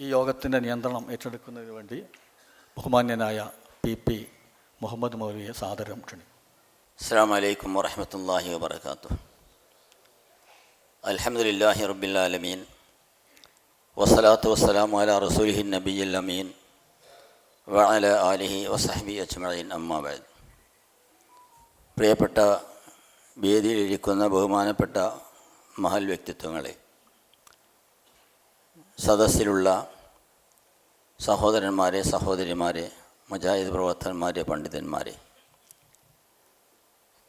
ഈ യോഗത്തിന്റെ നിയന്ത്രണം ഏറ്റെടുക്കുന്നതിന് വേണ്ടി ബഹുമാന്യനായ പി പി മുഹമ്മദ് മൗലിയെ സാദരം ക്ഷണിക്കും അസ്സാം വലൈക്കും വറഹമത്തല്ലാഹി വാബർക്കാത്തു അലഹമുല്ലാഹി റബിള്ളമീൻ വസ്സലാത്തു വസ്സലാം അല റസൂലിഹി നബിയിൽ അമീൻ. വഅല ആലിഹി വസഹബി അജ്മഈൻ. അമ്മാബാദ് പ്രിയപ്പെട്ട വേദിയിലിരിക്കുന്ന ബഹുമാനപ്പെട്ട മഹൽ വ്യക്തിത്വങ്ങളെ സദസ്സിലുള്ള സഹോദരന്മാരെ സഹോദരിമാരെ മുജാഹിദ് പ്രവർത്തകന്മാരെ പണ്ഡിതന്മാരെ.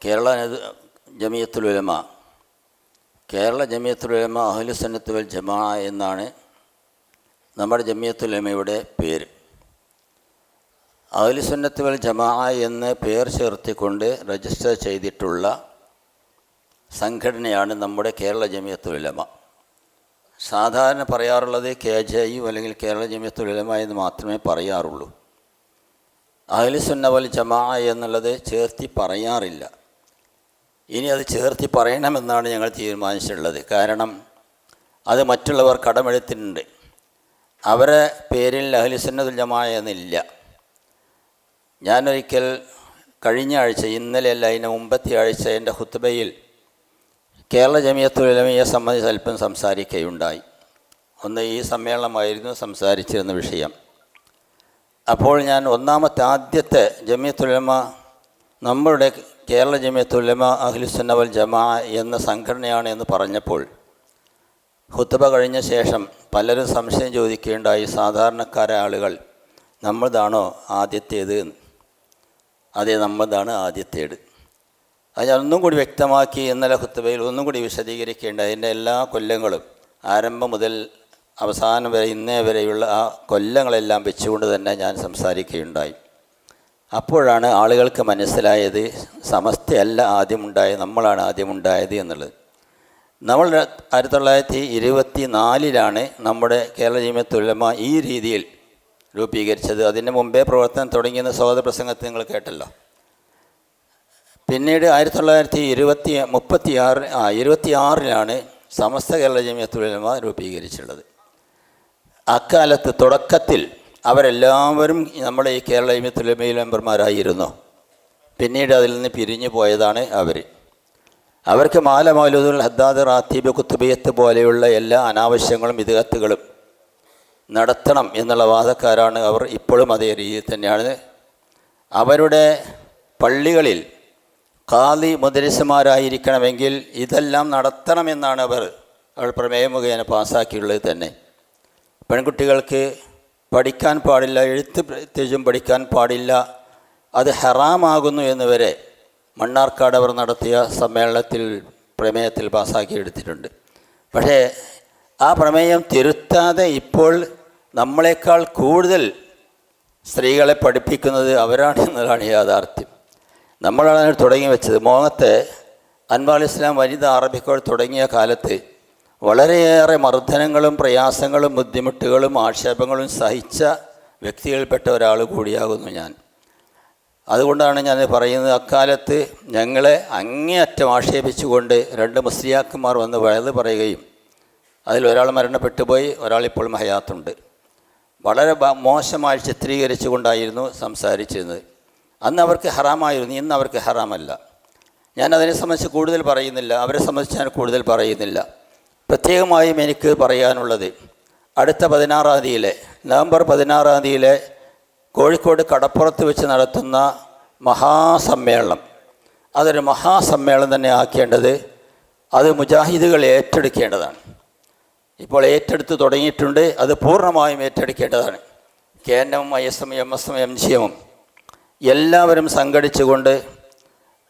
കേരള ജമിയത്തുലുലമ കേരള ജമിയത്തുൽ ഉലമ അഹ്ലുസന്നത്ത് വൽ ജമാ എന്നാണ് നമ്മുടെ ജമിയത്തുലമയുടെ പേര്. അഹ്ലുസന്നത്ത് വൽ ജമാ എന്ന് പേർ ചേർത്തിക്കൊണ്ട് രജിസ്റ്റർ ചെയ്തിട്ടുള്ള സംഘടനയാണ് നമ്മുടെ കേരള ജമിയത്തുൽ ഉലമ. സാധാരണ പറയാറുള്ളത് കെ ജെ യു അല്ലെങ്കിൽ കേരള ജമിയത്തുൽ തൊഴിലമായ എന്ന് മാത്രമേ പറയാറുള്ളൂ. അഹ്ലുസുന്ന വൽ ജമാ എന്നുള്ളത് ചേർത്തി പറയാറില്ല. ഇനി അത് ചേർത്തി പറയണമെന്നാണ് ഞങ്ങൾ തീരുമാനിച്ചിട്ടുള്ളത്. കാരണം അത് മറ്റുള്ളവർ കടമെടുത്തിട്ടുണ്ട്. അവരെ പേരിൽ അഹ്ലുസുന്നതുൽ ജമാ എന്നില്ല. ഞാനൊരിക്കൽ കഴിഞ്ഞ ആഴ്ച ഇന്നലെയല്ല അതിന്റെ മുമ്പത്തെ ആഴ്ച എന്റെ ഹുത്തുബയിൽ കേരള ജമിയത്തുൽ ഉലമയെ സംബന്ധിച്ച് അല്പം സംസാരിക്കുകയുണ്ടായി ഒന്ന് ഈ സമ്മേളനമായിരുന്നു സംസാരിച്ചിരുന്ന വിഷയം. അപ്പോൾ ഞാൻ ഒന്നാമത്തെ ആദ്യത്തെ ജമിയത്തുലമ നമ്മളുടെ കേരള ജമിയത്തുലമ അഖിലുസുന്ന വൽ ജമാ എന്ന സംഘടനയാണ് എന്ന് പറഞ്ഞപ്പോൾ ഹുത്തുബ കഴിഞ്ഞ ശേഷം പലരും സംശയം ചോദിക്കുകയുണ്ടായി സാധാരണക്കാരായ ആളുകൾ നമ്മളതാണോ ആദ്യത്തേത്. അതെ നമ്മളതാണ് ആദ്യത്തേത്. അത് ഞാൻ ഒന്നും കൂടി വ്യക്തമാക്കി ഇന്നലെ ഹുത്തുബയിൽ ഒന്നും കൂടി വിശദീകരിക്കേണ്ട അതിന്റെ എല്ലാ കൊല്ലങ്ങളും ആരംഭം മുതൽ അവസാനം വരെ ഇന്നേ വരെയുള്ള ആ കൊല്ലങ്ങളെല്ലാം വെച്ചുകൊണ്ട് തന്നെ ഞാൻ സംസാരിക്കുകയുണ്ടായി. അപ്പോഴാണ് ആളുകൾക്ക് മനസ്സിലായത് സമസ്തയല്ല ആദ്യമുണ്ടായത് നമ്മളാണ് ആദ്യമുണ്ടായത് എന്നുള്ളത്. നമ്മൾ ആയിരത്തി തൊള്ളായിരത്തി ഇരുപത്തി നാലിലാണ് നമ്മുടെ കേരള ജീമത്തുലമ ഈ രീതിയിൽ രൂപീകരിച്ചത്. അതിന് മുമ്പേ പ്രവർത്തനം തുടങ്ങിയെന്ന സഹോദര പ്രസംഗത്തെ നിങ്ങൾ കേട്ടല്ലോ. പിന്നീട് ആയിരത്തി തൊള്ളായിരത്തി ഇരുപത്തി മുപ്പത്തി ആറ് ആ ഇരുപത്തി ആറിലാണ് സമസ്ത കേരള ജമിയത്തുലമ രൂപീകരിച്ചുള്ളത് അക്കാലത്ത് തുടക്കത്തിൽ അവരെല്ലാവരും നമ്മുടെ ഈ കേരള ജമിയത്തുലമയിൽ മെമ്പർമാരായിരുന്നു. പിന്നീട് അതിൽ നിന്ന് പിരിഞ്ഞു പോയതാണ് അവർ അവർക്ക് മാല മൗലൂദുൽ ഹദ്ദാദ് റാത്തീബ് കുത്തുബിയത്ത് പോലെയുള്ള എല്ലാ അനാവശ്യങ്ങളും വിദഗത്തുകളും നടത്തണം എന്നുള്ള വാദക്കാരാണ് അവർ ഇപ്പോഴും അതേ രീതിയിൽ തന്നെയാണ്. അവരുടെ പള്ളികളിൽ ഖാദി മുദരിസുമാരായിരിക്കണമെങ്കിൽ ഇതെല്ലാം നടത്തണമെന്നാണ് അവർ അവർ പ്രമേയ മുഖേന പാസ്സാക്കിയുള്ളത് തന്നെ. പെൺകുട്ടികൾക്ക് പഠിക്കാൻ പാടില്ല എഴുത്ത് പ്രത്യേകിച്ചും പഠിക്കാൻ പാടില്ല അത് ഹറാമാകുന്നു എന്നുവരെ മണ്ണാർക്കാട് അവർ നടത്തിയ സമ്മേളനത്തിൽ പ്രമേയത്തിൽ പാസ്സാക്കി എടുത്തിട്ടുണ്ട് പക്ഷേ ആ പ്രമേയം തിരുത്താതെ ഇപ്പോൾ നമ്മളെക്കാൾ കൂടുതൽ സ്ത്രീകളെ പഠിപ്പിക്കുന്നത് അവരാണ് എന്നതാണ് യാഥാർത്ഥ്യം. നമ്മളാണ് തുടങ്ങി വെച്ചത്. മോഹത്തെ അൻവാൽ ഇസ്ലാം വനിത ആരംഭിക്കോൾ തുടങ്ങിയ കാലത്ത് വളരെയേറെ മർദ്ദനങ്ങളും പ്രയാസങ്ങളും ബുദ്ധിമുട്ടുകളും ആക്ഷേപങ്ങളും സഹിച്ച വ്യക്തികളിൽപ്പെട്ട ഒരാൾ കൂടിയാകുന്നു ഞാൻ. അതുകൊണ്ടാണ് ഞാൻ പറയുന്നത് അക്കാലത്ത് ഞങ്ങളെ അങ്ങേയറ്റം ആക്ഷേപിച്ചുകൊണ്ട് രണ്ട് മുസ്ലിയാക്കന്മാർ വന്ന് വയത് പറയുകയും അതിലൊരാൾ മരണപ്പെട്ടു പോയി ഒരാൾ ഹയാത്തുണ്ട്. വളരെ മോശമായി ചിത്രീകരിച്ചുകൊണ്ടായിരുന്നു സംസാരിച്ചിരുന്നത്. അന്ന് അവർക്ക് ഹറാമായിരുന്നു ഇന്ന് അവർക്ക് ഹറാമല്ല. ഞാൻ അതിനെ സംബന്ധിച്ച് കൂടുതൽ പറയുന്നില്ല അവരെ സംബന്ധിച്ച് ഞാൻ കൂടുതൽ പറയുന്നില്ല. പ്രത്യേകമായും എനിക്ക് പറയാനുള്ളത് അടുത്ത പതിനാറാം തീയതിയിലെ നവംബർ പതിനാറാം തീയതിയിലെ കോഴിക്കോട് കടപ്പുറത്ത് വെച്ച് നടത്തുന്ന മഹാസമ്മേളനം. അതൊരു മഹാസമ്മേളനം തന്നെ ആക്കേണ്ടത് അത് മുജാഹിദുകൾ ഏറ്റെടുക്കേണ്ടതാണ്. ഇപ്പോൾ ഏറ്റെടുത്ത് തുടങ്ങിയിട്ടുണ്ട് അത് പൂർണമായും ഏറ്റെടുക്കേണ്ടതാണ്. K N M I S M M S M M G എമ്മും. എല്ലാവരും സംഘടിച്ചുകൊണ്ട്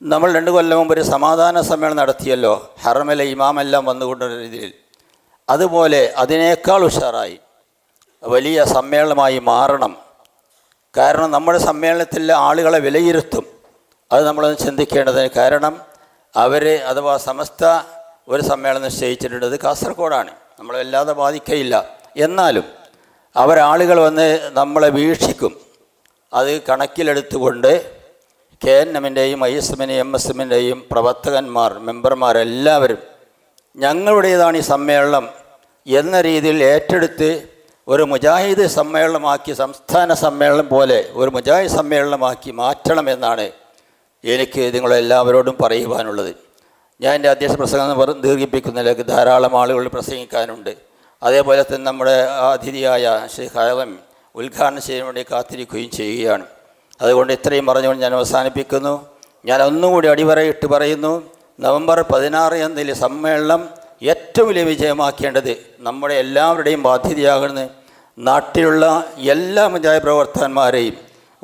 നമ്മൾ രണ്ട് കൊല്ലം മുമ്പ് ഒരു സമാധാന സമ്മേളനം നടത്തിയല്ലോ. ഹറമിലെ ഇമാമെല്ലാം വന്നുകൊണ്ട രീതിയിൽ. അതുപോലെ അതിനേക്കാൾ ഉഷാറായി വലിയ സമ്മേളനമായി മാറണം. കാരണം നമ്മുടെ സമ്മേളനത്തിലെ ആളുകളെ വിലയിരുത്തും. അത് നമ്മളൊന്ന് ചിന്തിക്കേണ്ടതിന് കാരണം അവർ അഥവാ സമസ്ത ഒരു സമ്മേളനം നിശ്ചയിച്ചിട്ടുണ്ട്. അത് കാസർഗോഡാണ്. നമ്മളല്ലാതെ ബാധിക്കയില്ല. എന്നാലും അവരാളുകൾ വന്ന് നമ്മളെ വീക്ഷിക്കും. അത് കണക്കിലെടുത്തുകൊണ്ട് കെ എൻ എമ്മിന്റെയും ഐ എസ് എമ്മിന്റെയും എം എസ് എമ്മിന്റെയും പ്രവർത്തകന്മാർ മെമ്പർമാരെല്ലാവരും ഞങ്ങളുടേതാണ് ഈ സമ്മേളനം എന്ന രീതിയിൽ ഏറ്റെടുത്ത് ഒരു മുജാഹിദ് സമ്മേളനമാക്കി സംസ്ഥാന സമ്മേളനം പോലെ ഒരു മുജാഹിദ് സമ്മേളനമാക്കി മാറ്റണമെന്നാണ് എനിക്ക് നിങ്ങളെല്ലാവരോടും പറയുവാനുള്ളത്. ഞാൻ എന്റെ അധ്യക്ഷ പ്രസംഗം വെറും ദീർഘിപ്പിക്കുന്നില്ല ധാരാളം ആളുകൾ പ്രസംഗിക്കാനുണ്ട്. അതേപോലെ തന്നെ നമ്മുടെ അതിഥിയായ ശ്രീ ആലം ഉദ്ഘാടനം ചെയ്യാൻ വേണ്ടി കാത്തിരിക്കുകയും ചെയ്യുകയാണ്. അതുകൊണ്ട് ഇത്രയും പറഞ്ഞുകൊണ്ട് ഞാൻ അവസാനിപ്പിക്കുന്നു. ഞാൻ ഒന്നുകൂടി അടിവരയിട്ട് പറയുന്നു. നവംബർ പതിനാറ് എന്നതിൽ സമ്മേളനം ഏറ്റവും വലിയ വിജയമാക്കേണ്ടത് നമ്മുടെ എല്ലാവരുടെയും ബാധ്യതയാകുന്ന നാട്ടിലുള്ള എല്ലാ പഞ്ചായത്ത് പ്രവർത്തകന്മാരെയും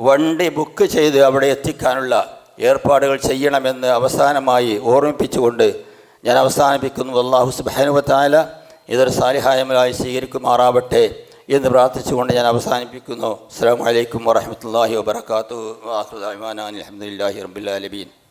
വണ്ടി ബുക്ക് ചെയ്ത് അവിടെ എത്തിക്കാനുള്ള ഏർപ്പാടുകൾ ചെയ്യണമെന്ന് അവസാനമായി ഓർമ്മിപ്പിച്ചുകൊണ്ട് ഞാൻ അവസാനിപ്പിക്കുന്നു. അള്ളാഹു സുബാനുവത്താല ഇതൊരു സാലിഹായമായി സ്വീകരിക്കുമാറാവട്ടെ. എന്ന് പ്രാർത്ഥിച്ചുകൊണ്ട് ഞാൻ അവസാനിപ്പിക്കുന്നു. അസ്സാം വലൈക്കും വാഹമത്തല്ലാഹി വാബർക്കാത്തു വാഹുദാൻ അലഹമുല്ലാഹി റബുല്ലാലബീൻ